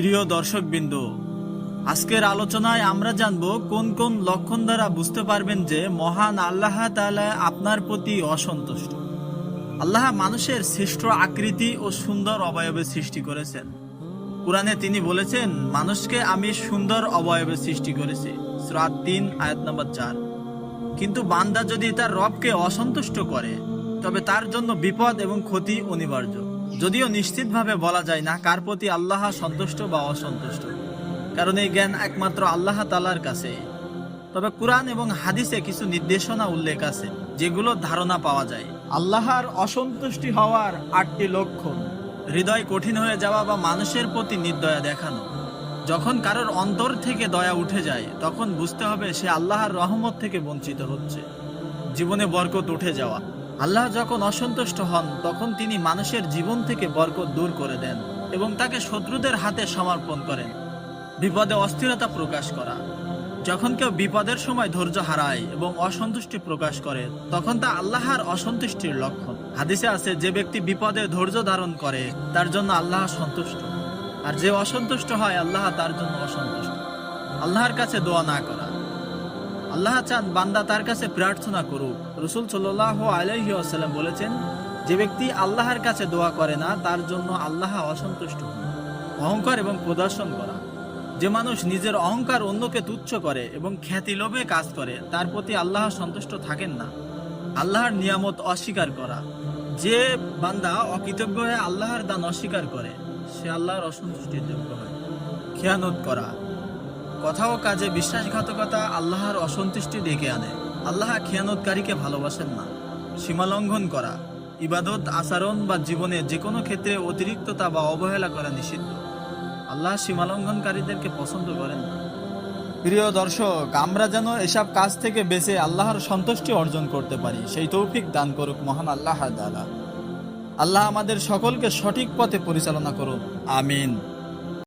প্রিয় দর্শকবৃন্দ, আজকের আলোচনায় আমরা জানব কোন কোন লক্ষণ দ্বারা বুঝতে পারবেন যে মহান আল্লাহ তাআলা আপনার প্রতি অসন্তুষ্ট। আল্লাহ মানুষের শ্রেষ্ঠ আকৃতি ও সুন্দর অবয়বে সৃষ্টি করেছেন। কোরআনে তিনি বলেছেন, মানুষকে আমি সুন্দর অবয়বে সৃষ্টি করেছি। সুরাত তিন, আয়াত নম্বর চার। কিন্তু বান্দা যদি তার রবকে অসন্তুষ্ট করে, তবে তার জন্য বিপদ এবং ক্ষতি অনিবার্য। যদিও নিশ্চিতভাবে বলা যায় না কার প্রতি আল্লাহ সন্তুষ্ট বা অসন্তুষ্ট, কারণ এই জ্ঞান একমাত্র আল্লাহ তালার কাছে। তবে কোরআন এবং হাদিসে কিছু নির্দেশনা উল্লেখ আছে, যেগুলো ধারণা পাওয়া যায়। আল্লাহর অসন্তুষ্টি হওয়ার আটটি লক্ষণ, হৃদয় কঠিন হয়ে যাওয়া বা মানুষের প্রতি নির্দয়া দেখানো। যখন কারোর অন্তর থেকে দয়া উঠে যায়, তখন বুঝতে হবে সে আল্লাহর রহমত থেকে বঞ্চিত হচ্ছে। জীবনে বরকত উঠে যাওয়া। আল্লাহ যখন অসন্তুষ্ট হন, তখন তিনি মানুষের জীবন থেকে বরকত দূর করে দেন এবং তাকে শত্রুদের হাতে সমর্পণ করেন। বিপদে অস্থিরতা প্রকাশ করা। যখন কেউ বিপদের সময় ধৈর্য হারায় এবং অসন্তুষ্টি প্রকাশ করে, তখন তা আল্লাহর অসন্তুষ্টির লক্ষণ। হাদিসে আছে, যে ব্যক্তি বিপদে ধৈর্য ধারণ করে, তার জন্য আল্লাহ সন্তুষ্ট। আর যে অসন্তুষ্ট হয়, আল্লাহ তার জন্য অসন্তুষ্ট। আল্লাহর কাছে দোয়া না করা। আল্লাহ চান বান্দা তার কাছে প্রার্থনা করুক। রসুল সাল্লাহ আলহি বলেছেন, যে ব্যক্তি আল্লাহর কাছে দোয়া করে না, তার জন্য আল্লাহ অসন্তুষ্ট। অহংকার এবং প্রদর্শন করা। যে মানুষ নিজের অহংকার অন্যকে তুচ্ছ করে এবং খ্যাতি লোভে কাজ করে, তার প্রতি আল্লাহ সন্তুষ্ট থাকেন না। আল্লাহর নিয়ামত অস্বীকার করা। যে বান্দা অকৃতজ্ঞ হয়ে আল্লাহর দান অস্বীকার করে, সে আল্লাহর অসন্তুষ্টির যোগ্য হয়। খেয়ানত করা। কথা ও কাজে বিশ্বাসঘাতকতা আল্লাহর অসন্তুষ্টি ডেকে আনে। আল্লাহ খেয়ানতকারীকে ভালোবাসেন না। সীমালঙ্ঘন করা, ইবাদত, আচরণ বা জীবনে যে কোনো ক্ষেত্রে অতিরিক্ততা বা অবহেলা করা নিষিদ্ধ। আল্লাহ সীমালঙ্ঘনকারীদেরকে পছন্দ করেন না। প্রিয় দর্শক, আমরা যেন এসব কাজ থেকে বেঁচে আল্লাহর সন্তুষ্টি অর্জন করতে পারি, সেই তৌফিক দান করুক মহান আল্লাহ আল্লাহ আমাদের সকলকে সঠিক পথে পরিচালনা করুন আমিন।